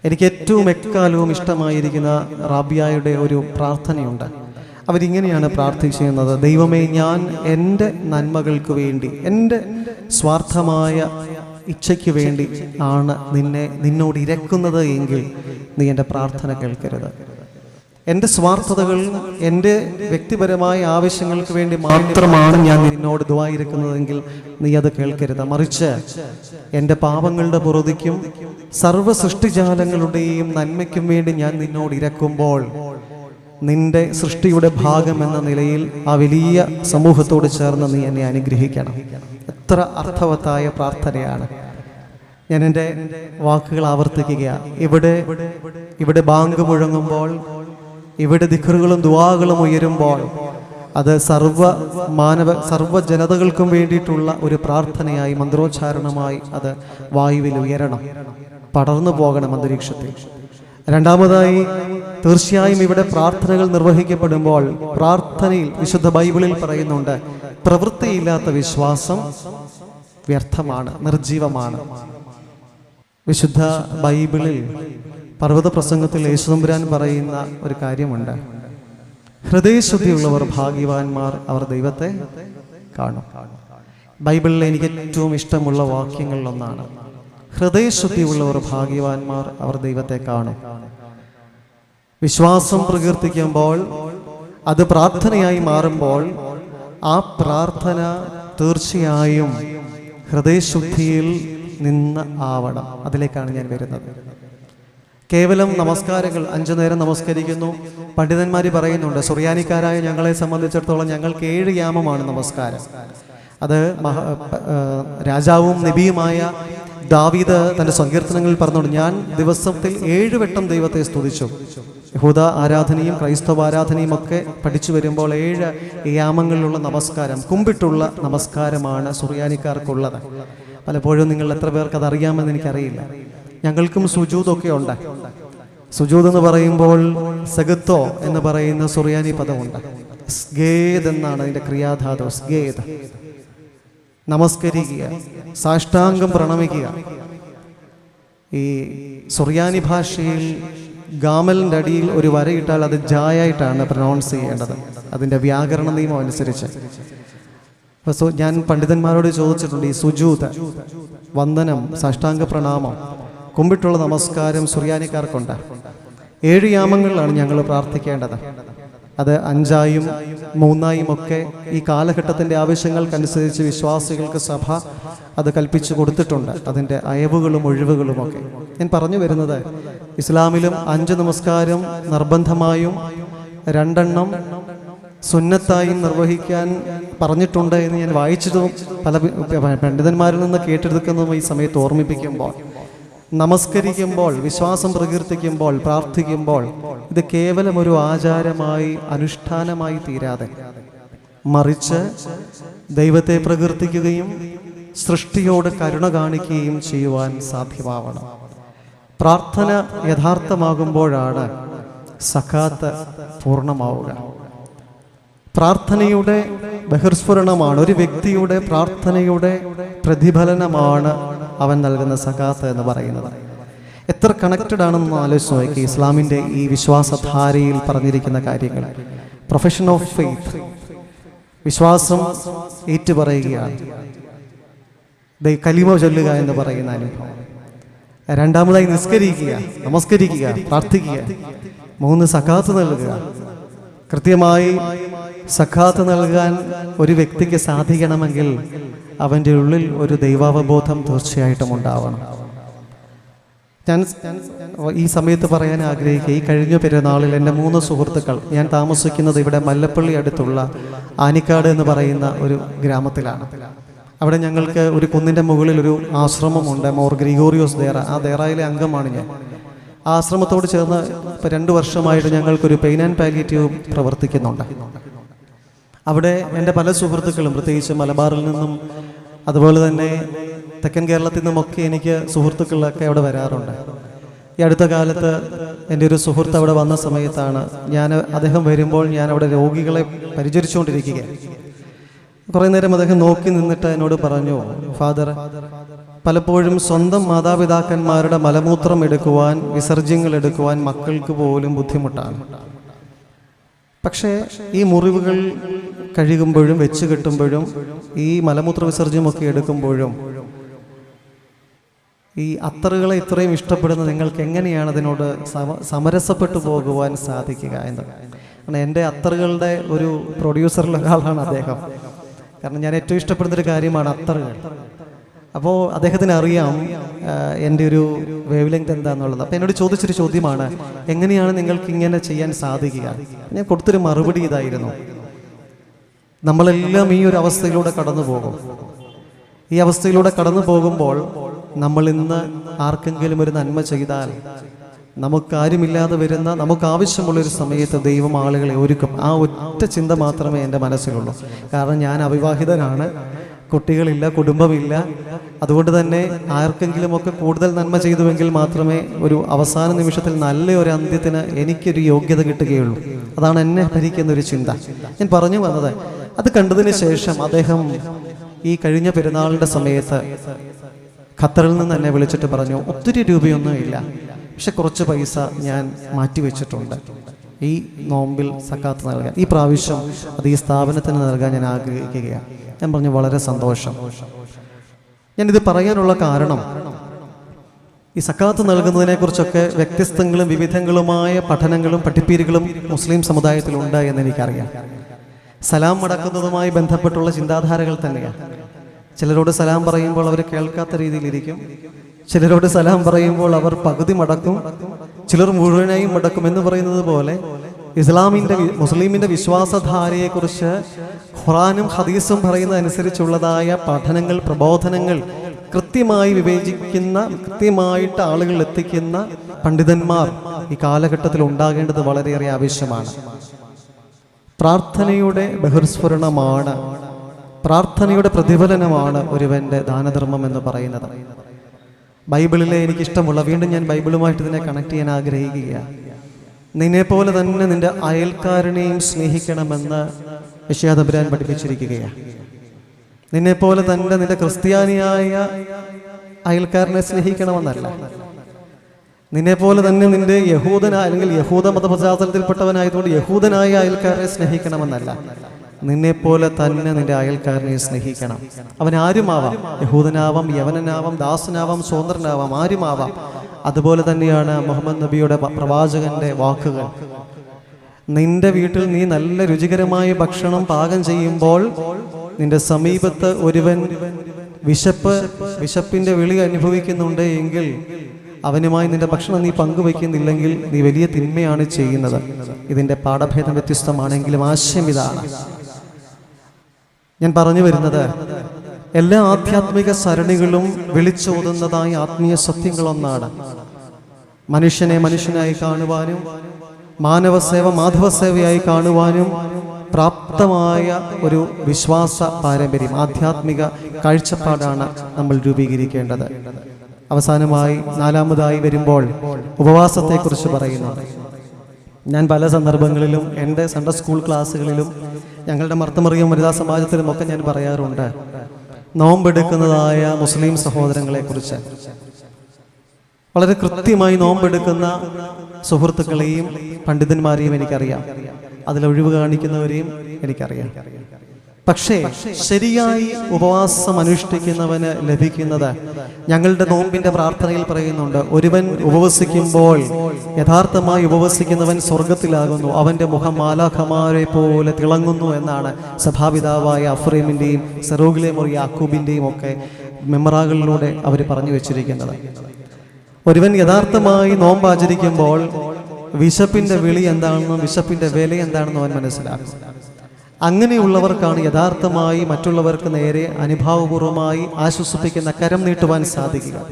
എനിക്ക് ഏറ്റവും എക്കാലവും ഇഷ്ടമായിരിക്കുന്ന റാബിയയുടെ ഒരു പ്രാർത്ഥനയുണ്ട്. അവരിങ്ങനെയാണ് പ്രാർത്ഥിച്ചിരുന്നത്. ദൈവമേ ഞാൻ എന്റെ നന്മകൾക്ക് വേണ്ടി എന്റെ സ്വാർത്ഥമായ ഇച്ഛയ്ക്ക് വേണ്ടി ആണ് നിന്നെ നിന്നോട് ഇരക്കുന്നത് എങ്കിൽ നീ എന്റെ പ്രാർത്ഥന കേൾക്കരുത്. എന്റെ സ്വാർത്ഥതകൾ എന്റെ വ്യക്തിപരമായ ആവശ്യങ്ങൾക്ക് വേണ്ടി മാത്രമാണ് ഞാൻ നിന്നോട് ദുവായിരിക്കുന്നതെങ്കിൽ നീ അത് കേൾക്കരുത്. മറിച്ച് എന്റെ പാപങ്ങളുടെ പുറതിക്കും സർവ സൃഷ്ടിജാലങ്ങളുടെയും നന്മയ്ക്കും വേണ്ടി ഞാൻ നിന്നോട് ഇരക്കുമ്പോൾ നിന്റെ സൃഷ്ടിയുടെ ഭാഗം എന്ന നിലയിൽ ആ വലിയ സമൂഹത്തോട് ചേർന്ന് നീ എന്നെ അനുഗ്രഹിക്കണം. എത്ര അർത്ഥവത്തായ പ്രാർത്ഥനയാണ്. ഞാൻ എന്റെ വാക്കുകൾ ആവർത്തിക്കുക. ഇവിടെ ഇവിടെ ബാങ്ക് മുഴങ്ങുമ്പോൾ ഇവിടെ ദിഖറുകളും ദുവാകളും ഉയരുമ്പോൾ അത് സർവ മാനവ സർവ ജനതകൾക്കും വേണ്ടിയിട്ടുള്ള ഒരു പ്രാർത്ഥനയായി മന്ത്രോച്ചാരണമായി അത് വായുവിൽ ഉയരണം. പടർന്നു പോകണം അന്തരീക്ഷത്തിൽ. രണ്ടാമതായി തീർച്ചയായും ഇവിടെ പ്രാർത്ഥനകൾ നിർവഹിക്കപ്പെടുമ്പോൾ പ്രാർത്ഥനയിൽ വിശുദ്ധ ബൈബിളിൽ പറയുന്നുണ്ട് പ്രവൃത്തിയില്ലാത്ത വിശ്വാസം വ്യർത്ഥമാണ് നിർജീവമാണ് വിശുദ്ധ ബൈബിളിൽ പർവത പ്രസംഗത്തിൽ യേശുദമ്പുരാൻ പറയുന്ന ഒരു കാര്യമുണ്ട്. ഹൃദയശുദ്ധിയുള്ളവർ ഭാഗ്യവാന്മാർ അവർ ദൈവത്തെ കാണും. ബൈബിളിൽ എനിക്ക് ഏറ്റവും ഇഷ്ടമുള്ള വാക്യങ്ങളിലൊന്നാണ് ഹൃദയശുദ്ധിയുള്ളവർ ഭാഗ്യവാന്മാർ അവർ ദൈവത്തെ കാണും. വിശ്വാസം പ്രകീർത്തിക്കുമ്പോൾ അത് പ്രാർത്ഥനയായി മാറുമ്പോൾ ആ പ്രാർത്ഥന തീർച്ചയായും ഹൃദയശുദ്ധിയിൽ നിന്ന് ആവണം. അതിലേക്കാണ് ഞാൻ വരുന്നത്. കേവലം നമസ്കാരങ്ങൾ അഞ്ചു നേരം നമസ്കരിക്കുന്നു. പണ്ഡിതന്മാർ പറയുന്നുണ്ട് സുറിയാനിക്കാരായ ഞങ്ങളെ സംബന്ധിച്ചിടത്തോളം ഞങ്ങൾക്ക് ഏഴ് യാമമാണ് നമസ്കാരം. അത് മഹ രാജാവും നബിയുമായ ദാവീദ് തന്റെ സങ്കീർത്തനങ്ങളിൽ പറഞ്ഞുകൊണ്ട് ഞാൻ ദിവസത്തിൽ ഏഴ് വട്ടം ദൈവത്തെ സ്തുതിച്ചു. യഹൂദ ആരാധനയും ക്രൈസ്തവ ആരാധനയും ഒക്കെ പഠിച്ചു വരുമ്പോൾ ഏഴ് യാമങ്ങളിലുള്ള നമസ്കാരം കുമ്പിട്ടുള്ള നമസ്കാരമാണ് സുറിയാനിക്കാർക്കുള്ളത്. പലപ്പോഴും നിങ്ങൾ എത്ര പേർക്ക് അതറിയാമെന്ന് എനിക്കറിയില്ല. ഞങ്ങൾക്കും സുജൂതൊക്കെ ഉണ്ട്. സുജൂദ് എന്ന് പറയുമ്പോൾ സഗത്തോ എന്ന് പറയുന്ന സുറിയാനി പദമുണ്ട്. സ്ഗേദ് എന്നാണ് അതിന്റെ ക്രിയാധാതു സ്ഗേദ്. നമസ്കരിക്കുക സാഷ്ടാംഗം പ്രണമിക്കുക. ഈ സുറിയാനി ഭാഷയിൽ ഗാമലിന്റെ അടിയിൽ ഒരു വരയിട്ടാൽ അത് ജായായിട്ടാണ് പ്രൊനൗൺസ് ചെയ്യേണ്ടത്. അതിന്റെ വ്യാകരണ നിയമം അനുസരിച്ച്. സു- ഞാൻ പണ്ഡിതന്മാരോട് ചോദിച്ചിട്ടുണ്ട് ഈ സുജൂത് വന്ദനം സാഷ്ടാംഗ പ്രണാമം കുമ്പിട്ടുള്ള നമസ്കാരം സുറിയാനിക്കാർക്കുണ്ട്. ഏഴ് യാമങ്ങളിലാണ് ഞങ്ങൾ പ്രാർത്ഥിക്കേണ്ടത്. അത് അഞ്ചായും മൂന്നായും ഒക്കെ ഈ കാലഘട്ടത്തിന്റെ ആവശ്യങ്ങൾക്കനുസരിച്ച് വിശ്വാസികൾക്ക് സഭ അത് കൽപ്പിച്ചു കൊടുത്തിട്ടുണ്ട്. അതിന്റെ അയവുകളും ഒഴിവുകളും ഒക്കെ ഞാൻ പറഞ്ഞു വരുന്നത് ഇസ്ലാമിലും അഞ്ച് നമസ്കാരം നിർബന്ധമായും രണ്ടെണ്ണം സുന്നത്തായും നിർവഹിക്കാൻ പറഞ്ഞിട്ടുണ്ട് എന്ന് ഞാൻ വായിച്ചതും പല പണ്ഡിതന്മാരിൽ നിന്ന് കേട്ടെടുക്കുന്നതും ഈ സമയത്ത് ഓർമ്മിപ്പിക്കുമ്പോൾ. നമസ്കരിക്കുമ്പോൾ വിശ്വാസം പ്രകീർത്തിക്കുമ്പോൾ പ്രാർത്ഥിക്കുമ്പോൾ ഇത് കേവലം ഒരു ആചാരമായി അനുഷ്ഠാനമായി തീരാതെ. മറിച്ച് ദൈവത്തെ പ്രകീർത്തിക്കുകയും സൃഷ്ടിയോട് കരുണ കാണിക്കുകയും ചെയ്യുവാൻ സാധ്യമാവണം. പ്രാർത്ഥന യഥാർത്ഥമാകുമ്പോഴാണ് സഖാത്ത് പൂർണമാവുക. പ്രാർത്ഥനയുടെ ബഹിർസ്ഫുരണമാണ് ഒരു വ്യക്തിയുടെ പ്രാർത്ഥനയുടെ പ്രതിഫലനമാണ് അവൻ നൽകുന്ന സകാത്ത് എന്ന് പറയുന്നത്. എത്ര കണക്റ്റഡ് ആണെന്ന് ആലോചിച്ച് നോക്കി ഇസ്ലാമിന്റെ ഈ വിശ്വാസധാരയിൽ പറഞ്ഞിരിക്കുന്ന കാര്യങ്ങൾ. പ്രൊഫഷൻ ഓഫ് ഫെയ്ത്ത് വിശ്വാസം ഏറ്റുപറയുകയാണ്. കലിമ ചൊല്ലുക എന്ന് പറയുന്ന അനുഭവം. രണ്ടാമതായി നിസ്കരിക്കുക നമസ്കരിക്കുക പ്രാർത്ഥിക്കുക. മൂന്ന് സഖാത്ത് നൽകുക. കൃത്യമായി സഖാത്ത് നൽകാൻ ഒരു വ്യക്തിക്ക് സാധിക്കണമെങ്കിൽ അവന്റെ ഉള്ളിൽ ഒരു ദൈവാവബോധം തീർച്ചയായിട്ടും ഉണ്ടാവണം. ഞാൻ ഈ സമയത്ത് പറയാൻ ആഗ്രഹിക്കുക ഈ കഴിഞ്ഞ പെരുന്നാളിൽ എന്റെ മൂന്ന് സുഹൃത്തുക്കൾ ഞാൻ താമസിക്കുന്നത് ഇവിടെ മല്ലപ്പള്ളി അടുത്തുള്ള ആനിക്കാട് എന്ന് പറയുന്ന ഒരു ഗ്രാമത്തിലാണ്. അവിടെ ഞങ്ങൾക്ക് ഒരു കുന്നിന്റെ മുകളിൽ ഒരു ആശ്രമമുണ്ട് മോർ ഗ്രിഗോറിയോസ് ദേറ. ആ ദേറായിലെ അംഗമാണ് ഞാൻ. ആശ്രമത്തോട് ചേർന്ന് ഇപ്പോൾ രണ്ട് വർഷമായിട്ട് ഞങ്ങൾക്കൊരു പെയിൻ ആൻഡ് പാലിയേറ്റീവ് പ്രവർത്തിക്കുന്നുണ്ട്. അവിടെ എന്റെ പല സുഹൃത്തുക്കളും പ്രത്യേകിച്ച് മലബാറിൽ നിന്നും അതുപോലെ തന്നെ തെക്കൻ കേരളത്തിൽ നിന്നുമൊക്കെ എനിക്ക് സുഹൃത്തുക്കളൊക്കെ അവിടെ വരാറുണ്ട്. ഈ അടുത്ത കാലത്ത് എന്റെ ഒരു സുഹൃത്ത് അവിടെ വന്ന സമയത്താണ് ഞാൻ അദ്ദേഹം വരുമ്പോൾ ഞാൻ അവിടെ രോഗികളെ പരിചരിച്ചുകൊണ്ടിരിക്കുക കുറേ നേരം അദ്ദേഹം നോക്കി നിന്നിട്ട് എന്നോട് പറഞ്ഞു ഫാദർ പലപ്പോഴും സ്വന്തം മാതാപിതാക്കന്മാരുടെ മലമൂത്രം എടുക്കുവാൻ വിസർജ്യങ്ങൾ എടുക്കുവാൻ മക്കൾക്ക് പോലും ബുദ്ധിമുട്ടാണ്. പക്ഷേ ഈ മുറിവുകൾ കഴുകുമ്പോഴും വെച്ച് കെട്ടുമ്പോഴും ഈ മലമൂത്ര വിസർജ്യമൊക്കെ എടുക്കുമ്പോഴും ഈ അത്തറുകളെ ഇത്രയും ഇഷ്ടപ്പെടുന്ന നിങ്ങൾക്ക് എങ്ങനെയാണ് അതിനോട് സമ സമരസപ്പെട്ടു പോകുവാൻ സാധിക്കുക എന്ന് കാരണം എന്റെ അത്തറുകളുടെ ഒരു പ്രൊഡ്യൂസറിൽ ഒരാളാണ് അദ്ദേഹം. കാരണം ഞാൻ ഏറ്റവും ഇഷ്ടപ്പെടുന്ന ഒരു കാര്യമാണ് അത്തറുകൾ. അപ്പോൾ അദ്ദേഹത്തിന് അറിയാം എന്റെ ഒരു വേവ് ലെങ്ത് എന്താണെന്നുള്ളത് അപ്പോൾ എന്നോട് ചോദിച്ചൊരു ചോദ്യമാണ് എങ്ങനെയാണ് നിങ്ങൾക്ക് ഇങ്ങനെ ചെയ്യാൻ സാധിക്കുക? ഞാൻ കൊടുത്തൊരു മറുപടി ഇതായിരുന്നു. നമ്മളെല്ലാം ഈ ഒരു അവസ്ഥയിലൂടെ കടന്നു പോകും. ഈ അവസ്ഥയിലൂടെ കടന്നു പോകുമ്പോൾ നമ്മൾ ഇന്ന് ആർക്കെങ്കിലും ഒരു നന്മ ചെയ്താൽ നമുക്കാരുമില്ലാതെ വരുന്ന നമുക്ക് ആവശ്യമുള്ള ഒരു സമയത്ത് ദൈവം ആളുകളെ ഒരുക്കും. ആ ഒറ്റ ചിന്ത മാത്രമേ എന്റെ മനസ്സിലുള്ളൂ. കാരണം ഞാൻ അവിവാഹിതനാണ്. കുട്ടികളില്ല കുടുംബമില്ല. അതുകൊണ്ട് തന്നെ ആർക്കെങ്കിലുമൊക്കെ കൂടുതൽ നന്മ ചെയ്തുവെങ്കിൽ മാത്രമേ ഒരു അവസാന നിമിഷത്തിൽ നല്ല ഒരു അന്ത്യത്തിന് എനിക്കൊരു യോഗ്യത കിട്ടുകയുള്ളൂ. അതാണ് എന്നെ ഭരിക്കുന്ന ഒരു ചിന്ത. ഞാൻ പറഞ്ഞു വന്നത് അത് കണ്ടതിന് ശേഷം അദ്ദേഹം ഈ കഴിഞ്ഞ പെരുന്നാളിന്റെ സമയത്ത് ഖത്തറിൽ നിന്ന് എന്നെ വിളിച്ചിട്ട് പറഞ്ഞു ഒത്തിരി രൂപയൊന്നും ഇല്ല. പക്ഷെ കുറച്ച് പൈസ ഞാൻ മാറ്റിവെച്ചിട്ടുണ്ട് ഈ നോമ്പിൽ സക്കാത്ത് നൽകാൻ ഈ പ്രാവശ്യം അത് ഈ സ്ഥാപനത്തിന് നൽകാൻ ഞാൻ ആഗ്രഹിക്കുകയാണ് ഞാൻ പറഞ്ഞു വളരെ സന്തോഷം. ഞാനിത് പറയാനുള്ള കാരണം ഈ സക്കാത്ത് നൽകുന്നതിനെക്കുറിച്ചൊക്കെ വ്യത്യസ്തങ്ങളും വിവിധങ്ങളുമായ പഠനങ്ങളും പഠിപ്പീരുകളും മുസ്ലിം സമുദായത്തിലുണ്ട് എന്ന് എനിക്കറിയാം. സലാം മടക്കുന്നതുമായി ബന്ധപ്പെട്ടുള്ള ചിന്താധാരകൾ തന്നെയാണ് ചിലരോട് സലാം പറയുമ്പോൾ അവർ കേൾക്കാത്ത രീതിയിലിരിക്കും. ചിലരോട് സലാം പറയുമ്പോൾ അവർ പകുതി മടക്കും. ചിലർ മുഴുവനായും മടക്കും എന്ന് പറയുന്നത് പോലെ ഇസ്ലാമിന്റെ മുസ്ലിമിന്റെ വിശ്വാസധാരയെക്കുറിച്ച് ഖുറാനും ഹദീസും പറയുന്ന അനുസരിച്ചുള്ളതായ പഠനങ്ങൾ പ്രബോധനങ്ങൾ കൃത്യമായി വിവേചിക്കുന്ന കൃത്യമായിട്ട് ആളുകൾ എത്തിക്കുന്ന പണ്ഡിതന്മാർ ഈ കാലഘട്ടത്തിൽ ഉണ്ടാകേണ്ടത് വളരെയേറെ ആവശ്യമാണ്. പ്രാർത്ഥനയുടെ ബഹിർസ്ഫുരണമാണ് പ്രാർത്ഥനയുടെ പ്രതിഫലനമാണ് ഒരുവന്റെ ദാനധർമ്മം എന്ന് പറയുന്നത്. ബൈബിളിലെ എനിക്കിഷ്ടമുള്ള വീണ്ടും ഞാൻ ബൈബിളുമായിട്ട് ഇതിനെ കണക്ട് ചെയ്യാൻ ആഗ്രഹിക്കുകയാണ് നിന്നെ പോലെ തന്നെ നിന്റെ അയൽക്കാരനെയും സ്നേഹിക്കണമെന്ന് യശാദബുരാൻ പഠിപ്പിച്ചിരിക്കുകയാണ് നിന്നെ പോലെ തന്നെ നിന്റെ ക്രിസ്ത്യാനിയായ അയൽക്കാരനെ സ്നേഹിക്കണമെന്നല്ല. നിന്നെ പോലെ തന്നെ നിന്റെ യഹൂദന അല്ലെങ്കിൽ യഹൂദ മത പശ്ചാത്തലത്തിൽപ്പെട്ടവനായതുകൊണ്ട് യഹൂദനായ അയൽക്കാരെ സ്നേഹിക്കണമെന്നല്ല. നിന്നെ പോലെ തന്നെ നിന്റെ അയൽക്കാരനെ സ്നേഹിക്കണം. അവൻ ആരുമാവാം യഹൂദനാവാം യവനനാവാം ദാസനാവാം സ്വതന്ത്രനാവാം ആരുമാവാം? അതുപോലെ തന്നെയാണ് മുഹമ്മദ് നബിയുടെ പ്രവാചകന്റെ വാക്കുകൾ. നിന്റെ വീട്ടിൽ നീ നല്ല രുചികരമായ ഭക്ഷണം പാകം ചെയ്യുമ്പോൾ നിന്റെ സമീപത്ത് ഒരുവൻ വിശപ്പ് വിശപ്പിന്റെ വിളി അനുഭവിക്കുന്നുണ്ട് എങ്കിൽ അവനുമായി നിന്റെ ഭക്ഷണം നീ പങ്കുവയ്ക്കുന്നില്ലെങ്കിൽ നീ വലിയ തിന്മയാണ് ചെയ്യുന്നത്. ഇതിന്റെ പാഠഭേദം വ്യത്യസ്തമാണെങ്കിലും ആശയം ഇതാണ്. ഞാൻ പറഞ്ഞു വരുന്നത് എല്ലാ ആധ്യാത്മിക സരണികളും വിളിച്ചോതുന്നതായ ആത്മീയ സത്യങ്ങളൊന്നാണ്. മനുഷ്യനെ മനുഷ്യനായി കാണുവാനും മാനവ സേവ മാധവ സേവയായി കാണുവാനും പ്രാപ്തമായ ഒരു വിശ്വാസ പാരമ്പര്യം ആധ്യാത്മിക കാഴ്ചപ്പാടാണ് നമ്മൾ രൂപീകരിക്കേണ്ടത്. അവസാനമായി നാലാമതായി വരുമ്പോൾ ഉപവാസത്തെക്കുറിച്ച് പറയുന്നു. ഞാൻ പല സന്ദർഭങ്ങളിലും എന്റെ സൺഡേ സ്കൂൾ ക്ലാസ്സുകളിലും ഞങ്ങളുടെ മർത്തമറിയും വനിതാ സമാജത്തിലും ഒക്കെ ഞാൻ പറയാറുണ്ട്. നോമ്പെടുക്കുന്നതായ മുസ്ലിം സഹോദരങ്ങളെക്കുറിച്ച്. വളരെ കൃത്യമായി നോമ്പെടുക്കുന്ന സുഹൃത്തുക്കളെയും പണ്ഡിതന്മാരെയും എനിക്കറിയാം. അതിൽ ഒഴിവ് കാണിക്കുന്നവരെയും എനിക്കറിയാം. പക്ഷേ ശരിയായി ഉപവാസം അനുഷ്ഠിക്കുന്നവന് ലഭിക്കുന്നത് ഞങ്ങളുടെ നോമ്പിന്റെ പ്രാർത്ഥനയിൽ പറയുന്നുണ്ട് ഒരുവൻ ഉപവസിക്കുമ്പോൾ യഥാർത്ഥമായി ഉപവസിക്കുന്നവൻ സ്വർഗത്തിലാകുന്നു അവന്റെ മുഖം മാലാഖമാരെ പോലെ തിളങ്ങുന്നു എന്നാണ് സഭാപിതാവായ അഫ്രീമിന്റെയും സെറോഗിലെ മുറി യാക്കൂബിന്റെയും ഒക്കെ മെമ്മറാകളിലൂടെ അവർ പറഞ്ഞു വെച്ചിരിക്കുന്നത്. ഒരുവൻ യഥാർത്ഥമായി നോമ്പ് ആചരിക്കുമ്പോൾ വിശപ്പിന്റെ വിളി എന്താണെന്നും വിശപ്പിന്റെ വില എന്താണെന്നും അവൻ മനസ്സിലാക്കും അങ്ങനെയുള്ളവർക്കാണ് യഥാർത്ഥമായി മറ്റുള്ളവർക്ക് നേരെ അനുഭാവപൂർവമായി ആശ്വസിപ്പിക്കുന്ന കരം നീട്ടുവാൻ സാധിക്കുക.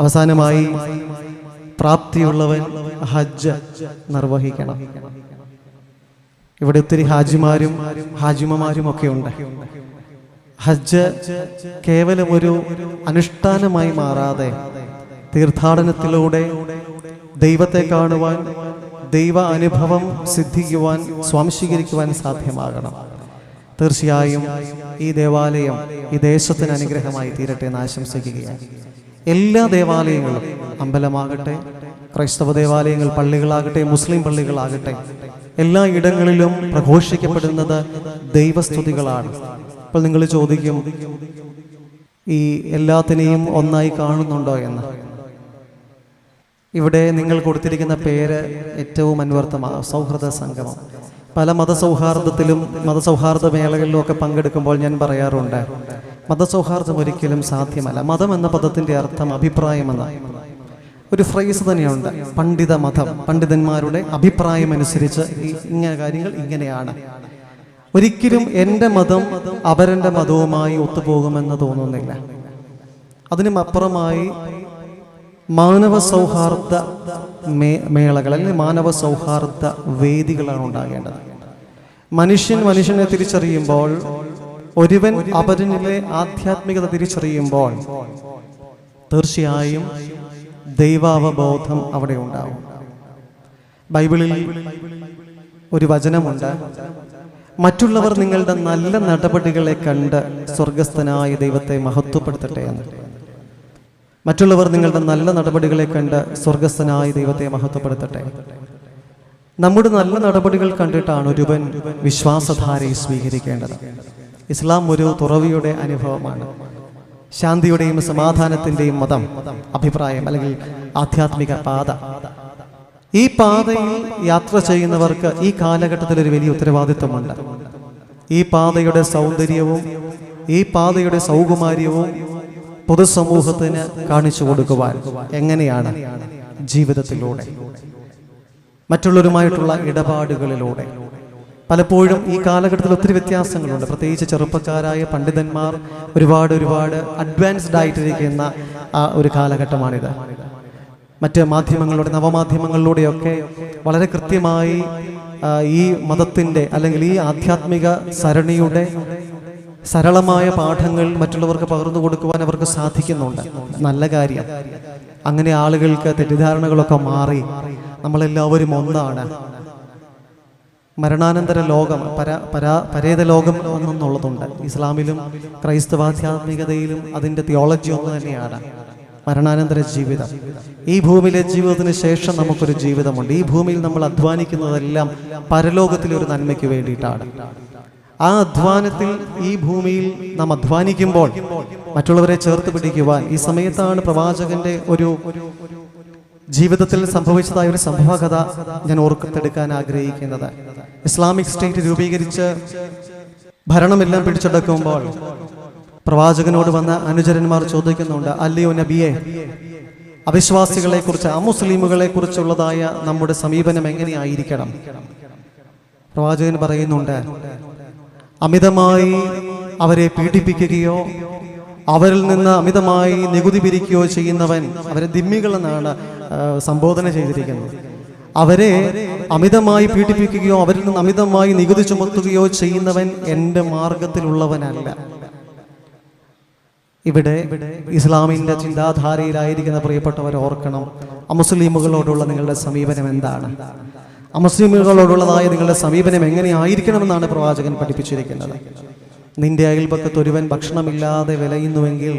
അവസാനമായി പ്രാപ്തിയുള്ളവൻ ഹജ്ജ് നിർവഹിക്കണം. ഇവിടെ ഒത്തിരി ഹാജിമാരും ഹാജിമമാരും ഒക്കെ ഉണ്ട് ഹജ്ജ് കേവലം ഒരു അനുഷ്ഠാനമായി മാറാതെ തീർത്ഥാടനത്തിലൂടെ ദൈവത്തെ കാണുവാൻ ദൈവ അനുഭവം സിദ്ധിക്കുവാൻ സ്വാംശീകരിക്കുവാൻ സാധ്യമാകണം. തീർച്ചയായും ഈ ദേവാലയം ഈ ദേശത്തിന് അനുഗ്രഹമായി തീരട്ടെ എന്ന് ആശംസിക്കുകയാണ്. എല്ലാ ദേവാലയങ്ങളും അമ്പലമാകട്ടെ ക്രൈസ്തവ ദേവാലയങ്ങൾ പള്ളികളാകട്ടെ മുസ്ലിം പള്ളികളാകട്ടെ എല്ലാ ഇടങ്ങളിലും പ്രഘോഷിക്കപ്പെടുന്നത് ദൈവസ്തുതികളാണ്. അപ്പോൾ നിങ്ങൾ ചോദിക്കും ഈ എല്ലാത്തിനെയും ഒന്നായി കാണുന്നുണ്ടോ എന്ന്? ഇവിടെ നിങ്ങൾ കൊടുത്തിരിക്കുന്ന പേര് ഏറ്റവും അന്വർത്ഥമാണ് സൗഹൃദ സംഗമം. പല മതസൗഹാർദ്ദത്തിലും മതസൗഹാർദ്ദ മേളകളിലും ഒക്കെ പങ്കെടുക്കുമ്പോൾ ഞാൻ പറയാറുണ്ട് മതസൗഹാർദ്ദം ഒരിക്കലും സാധ്യമല്ല. മതം എന്ന പദത്തിന്റെ അർത്ഥം അഭിപ്രായമെന്ന. ഒരു ഫ്രേസ് തന്നെയുണ്ട് പണ്ഡിത മതം. പണ്ഡിതന്മാരുടെ അഭിപ്രായം അനുസരിച്ച് ഇങ്ങനെ കാര്യങ്ങൾ ഇങ്ങനെയാണ്. ഒരിക്കലും എന്റെ മതം അവരന്റെ മതവുമായി ഒത്തുപോകുമെന്ന് തോന്നുന്നില്ല. അതിനും അപ്പുറമായി മാനവ സൗഹാർദ്ദ മേ- മേളകൾ അല്ലെങ്കിൽ മാനവ സൗഹാർദ്ദ വേദികളാണ് ഉണ്ടാകേണ്ടത്. മനുഷ്യൻ മനുഷ്യനെ തിരിച്ചറിയുമ്പോൾ ഒരുവൻ അപരനിലെ ആധ്യാത്മികത തിരിച്ചറിയുമ്പോൾ തീർച്ചയായും ദൈവാവബോധം അവിടെ ഉണ്ടാവും. ബൈബിളിൽ ഒരു വചനമുണ്ട്. മറ്റുള്ളവർ നിങ്ങളുടെ നല്ല നടപടികളെ കണ്ട് സ്വർഗസ്ഥനായ ദൈവത്തെ മഹത്വപ്പെടുത്തട്ടെ എന്ന്. മറ്റുള്ളവർ നിങ്ങളുടെ നല്ല നടപടികളെ കണ്ട് സ്വർഗസ്ഥനായ ദൈവത്തെ മഹത്വപ്പെടുത്തട്ടെ. നമ്മുടെ നല്ല നടപടികൾ കണ്ടിട്ടാണ് ഒരുവൻ വിശ്വാസധാരയെ സ്വീകരിക്കേണ്ടത്. ഇസ്ലാം ഒരു തുറവിയുടെ അനുഭവമാണ്. ശാന്തിയുടെയും സമാധാനത്തിന്റെയും മതം അഭിപ്രായം അല്ലെങ്കിൽ ആധ്യാത്മിക പാത. ഈ പാതയിൽ യാത്ര ചെയ്യുന്നവർക്ക് ഈ കാലഘട്ടത്തിൽ ഒരു വലിയ ഉത്തരവാദിത്വമുണ്ട്. ഈ പാതയുടെ സൗന്ദര്യവും ഈ പാതയുടെ സൗകുമാര്യവും പൊതുസമൂഹത്തിന് കാണിച്ചു കൊടുക്കുവാൻ എങ്ങനെയാണ് ജീവിതത്തിലൂടെ? മറ്റുള്ളവരുമായിട്ടുള്ള ഇടപാടുകളിലൂടെ. പലപ്പോഴും ഈ കാലഘട്ടത്തിൽ ഒത്തിരി വ്യത്യാസങ്ങളുണ്ട്. പ്രത്യേകിച്ച് ചെറുപ്പക്കാരായ പണ്ഡിതന്മാർ ഒരുപാട് ഒരുപാട് അഡ്വാൻസ്ഡ് ആയിട്ടിരിക്കുന്ന ആ ഒരു കാലഘട്ടമാണിത്. മറ്റ് മാധ്യമങ്ങളിലൂടെ നവമാധ്യമങ്ങളിലൂടെയൊക്കെ വളരെ കൃത്യമായി ഈ മതത്തിന്റെ അല്ലെങ്കിൽ ഈ ആധ്യാത്മിക സരണിയുടെ സരളമായ പാഠങ്ങൾ മറ്റുള്ളവർക്ക് പകർന്നു കൊടുക്കുവാൻ അവർക്ക് സാധിക്കുന്നുണ്ട്. നല്ല കാര്യം. അങ്ങനെ ആളുകൾക്ക് തെറ്റിദ്ധാരണകളൊക്കെ മാറി നമ്മളെല്ലാവരും ഒന്നാണ്. മരണാനന്തര ലോകം പര പരാ പരേത ലോകം ഒന്നെന്നുള്ളതുണ്ട്. ഇസ്ലാമിലും ക്രൈസ്തവാധ്യാത്മികതയിലും അതിന്റെ തിയോളജി ഒന്ന് തന്നെയാണ്. മരണാനന്തര ജീവിതം. ഈ ഭൂമിയിലെ ജീവിതത്തിന് ശേഷം നമുക്കൊരു ജീവിതമുണ്ട്. ഈ ഭൂമിയിൽ നമ്മൾ അധ്വാനിക്കുന്നതെല്ലാം പരലോകത്തിലെ ഒരു നന്മയ്ക്ക് വേണ്ടിയിട്ടാണ്. ആ അധ്വാനത്തിൽ ഈ ഭൂമിയിൽ നാം അധ്വാനിക്കുമ്പോൾ മറ്റുള്ളവരെ ചേർത്ത് പിടിക്കുവാൻ ഈ സമയത്താണ് പ്രവാചകന്റെ ഒരു ജീവിതത്തിൽ സംഭവിച്ചതായ ഒരു സംഭവകഥ ഞാൻ ഓർക്കത്തെടുക്കാൻ ആഗ്രഹിക്കുന്നത്. ഇസ്ലാമിക് സ്റ്റേറ്റ് രൂപീകരിച്ച് ഭരണമെല്ലാം പിടിച്ചെടുക്കുമ്പോൾ പ്രവാചകനോട് വന്ന അനുചരന്മാർ ചോദിക്കുന്നുണ്ട് അല്ലയോ നബിയെ അവിശ്വാസികളെ കുറിച്ച് അമുസ്ലിമുകളെ കുറിച്ചുള്ളതായ നമ്മുടെ സമീപനം എങ്ങനെയായിരിക്കണം? പ്രവാചകൻ പറയുന്നുണ്ട് അമിതമായി അവരെ പീഡിപ്പിക്കുകയോ അവരിൽ നിന്ന് അമിതമായി നികുതി പിരിക്കുകയോ ചെയ്യുന്നവൻ അവരെ ദിമ്മികളെന്നാണ് സംബോധന ചെയ്തിരിക്കുന്നത്. അവരെ അമിതമായി പീഡിപ്പിക്കുകയോ അവരിൽ നിന്ന് അമിതമായി നികുതി ചുമത്തുകയോ ചെയ്യുന്നവൻ എന്റെ മാർഗത്തിലുള്ളവനല്ല. ഇവിടെ ഇസ്ലാമിന്റെ ചിന്താധാരയിലായിരിക്കുന്ന പ്രിയപ്പെട്ടവർ ഓർക്കണം അമുസ്ലിമുകളോടുള്ള നിങ്ങളുടെ സമീപനം എന്താണ്? അമുസ്ലിമുകളോടുള്ളതായ നിങ്ങളുടെ സമീപനം എങ്ങനെയായിരിക്കണമെന്നാണ് പ്രവാചകൻ പഠിപ്പിച്ചിരിക്കുന്നത്? നിന്റെ അയൽപക്കത്ത് ഒരുവൻ ഭക്ഷണമില്ലാതെ വിലയുന്നുവെങ്കിൽ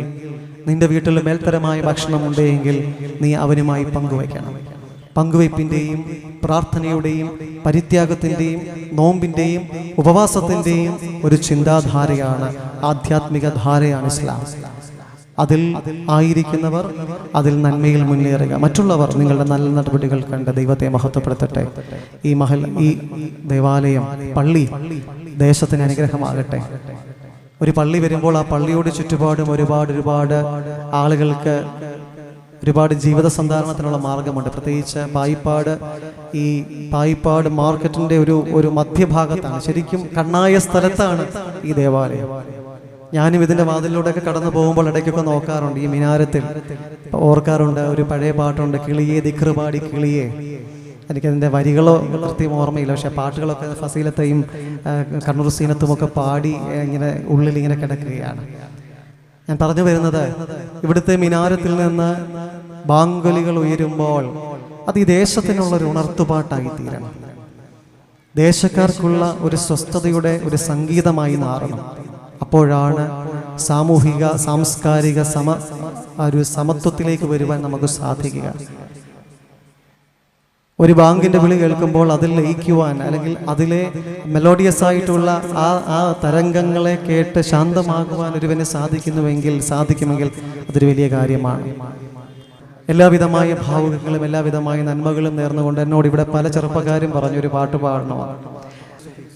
നിന്റെ വീട്ടിൽ മേൽത്തരമായ ഭക്ഷണമുണ്ടെങ്കിൽ നീ അവനുമായി പങ്കുവയ്ക്കണം. പങ്കുവയ്പിന്റെയും പ്രാർത്ഥനയുടെയും പരിത്യാഗത്തിന്റെയും നോമ്പിന്റെയും ഉപവാസത്തിന്റെയും ഒരു ചിന്താധാരയാണ് ആധ്യാത്മിക ധാരയാണ് ഇസ്ലാം. അതിൽ ആയിരിക്കുന്നവർ അതിൽ നന്മയിൽ മുന്നേറുക. മറ്റുള്ളവർ നിങ്ങളുടെ നല്ല നടപടികൾ കണ്ട് ദൈവത്തെ മഹത്വപ്പെടുത്തട്ടെ. ഈ മഹൽ ഈ ദേവാലയം പള്ളി ദേശത്തിന് അനുഗ്രഹമാകട്ടെ. ഒരു പള്ളി വരുമ്പോൾ ആ പള്ളിയോട് ചുറ്റുപാടും ഒരുപാട് ഒരുപാട് ആളുകൾക്ക് ഒരുപാട് ജീവിത സന്ധാരണത്തിനുള്ള മാർഗമുണ്ട്. പ്രത്യേകിച്ച് പായിപ്പാട് ഈ പായിപ്പാട് മാർക്കറ്റിന്റെ ഒരു ഒരു മധ്യഭാഗത്താണ്. ശരിക്കും കണ്ണായ സ്ഥലത്താണ് ഈ ദേവാലയം. ഞാനും ഇതിന്റെ വാതിലൂടെയൊക്കെ കടന്നു പോകുമ്പോൾ ഇടയ്ക്കൊക്കെ നോക്കാറുണ്ട് ഈ മിനാരത്തിൽ. ഓർക്കാറുണ്ട് ഒരു പഴയ പാട്ടുണ്ട് കിളിയെ ദിക്റുപാടി കിളിയെ. എനിക്കതിന്റെ വരികളോ കൃത്യം ഓർമ്മയില്ല പക്ഷെ പാട്ടുകളൊക്കെ ഫസീലത്തെയും കണ്ണൂർ സീനത്തും ഒക്കെ പാടി ഇങ്ങനെ ഉള്ളിൽ ഇങ്ങനെ കിടക്കുകയാണ്. ഞാൻ പറഞ്ഞു വരുന്നത് ഇവിടുത്തെ മിനാരത്തിൽ നിന്ന് ബാങ്കുലികൾ ഉയരുമ്പോൾ അത് ഈ ദേശത്തിനുള്ള ഒരു ഉണർത്തുപാട്ടായി തീരണം. ദേശക്കാർക്കുള്ള ഒരു സ്വസ്ഥതയുടെ ഒരു സംഗീതമായി മാറണം. അപ്പോഴാണ് സാമൂഹിക സാംസ്കാരിക സമ ഒരു സമത്വത്തിലേക്ക് വരുവാൻ നമുക്ക് സാധിക്കുക. ഒരു ബാങ്കിന്റെ വിളി കേൾക്കുമ്പോൾ അതിൽ ലയിക്കുവാൻ അല്ലെങ്കിൽ അതിലെ മെലോഡിയസ് ആയിട്ടുള്ള ആ ആ തരംഗങ്ങളെ കേട്ട് ശാന്തമാകുവാൻ ഒരുവന് സാധിക്കുന്നുവെങ്കിൽ സാധിക്കുമെങ്കിൽ അതൊരു വലിയ കാര്യമാണ്. എല്ലാവിധമായ ഭാവുകങ്ങളും എല്ലാവിധമായ നന്മകളും നേർന്നുകൊണ്ട് എന്നോട് ഇവിടെ പല ചെറുപ്പക്കാരും പറഞ്ഞൊരു പാട്ട് പാടണമെന്ന്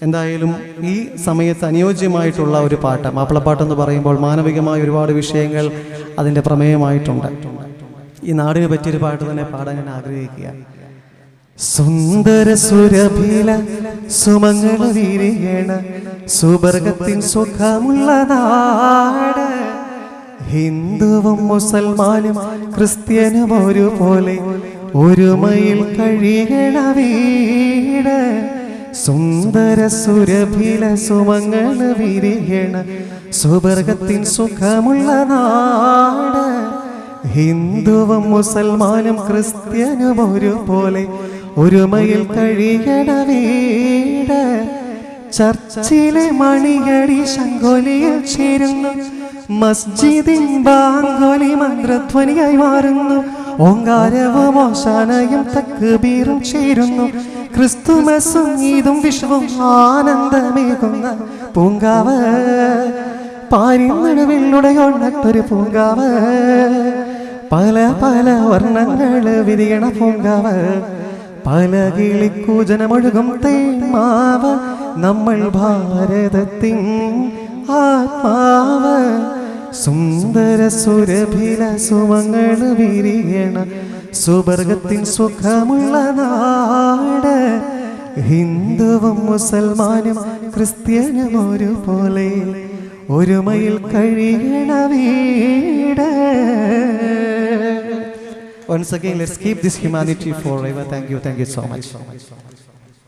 എന്തായാലും ഈ സമയത്ത് അനുയോജ്യമായിട്ടുള്ള ഒരു പാട്ട് മാപ്പിളപ്പാട്ട് എന്ന് പറയുമ്പോൾ മാനവികമായ ഒരുപാട് വിഷയങ്ങൾ അതിന്റെ പ്രമേയമായിട്ടുണ്ട്. ഈ നാടിനെ പറ്റിയൊരു പാട്ട് തന്നെ പാടാൻ ഞാൻ ആഗ്രഹിക്കുക. സുന്ദര സുരഭില സുമങ്ങൾ വിരിയണ സുവർഗത്തിൻ സുഖമുള്ള ഹിന്ദുവും മുസൽമാനും ക്രിസ്ത്യനും ഒരുപോലെ ഒരുമയിൽ കഴിയണ വീട്. സുന്ദര സുരഭില സുമങ്ങൾ വിരിയണ സുവർഗത്തിൻ സുഖമുള്ള നാട്. ഹിന്ദുവും മുസൽമാനും ക്രിസ്ത്യനും ഒരുപോലെ ഒരുമയിൽ കഴിയണ വീട്. ചർച്ചിലെ മണിയടി ശങ്കോലിയിൽ ചേരുന്നു. മസ്ജിദിൻ ബാങ്കോലി മന്ത്രധ്വനിയായി മാറുന്നു. ഓങ്കാരവും ഓശാനയും തക്ബീറും ചേരുന്നു. ക്രിസ്തുമസും ഈതും വിഷുവും ആനന്ദമേകുന്ന പൂങ്കാവ്. പാരിന്നടുവിലുടയൊണ്ടൊരു പൂങ്കാവ്. പല പല വർണങ്ങൾ വിരിയണ പൂങ്കാവ്. പല കിളിക്കൂജനമൊഴുകും തേമാവ് നമ്മൾ ഭാരതത്തിൻ ആത്മാവ്. സുന്ദര സുരഭില സുമങ്ങൾ വിരിയണ സുവർഗത്തിൻ സുഖമുള്ള നാട് ഹിന്ദുവും മുസൽമാനും ക്രിസ്ത്യനും ഒരുപോലെ ഒരുമയിൽ കഴിയണ വീട് Once again, let's keep this humanity forever. Thank you. Thank you so much.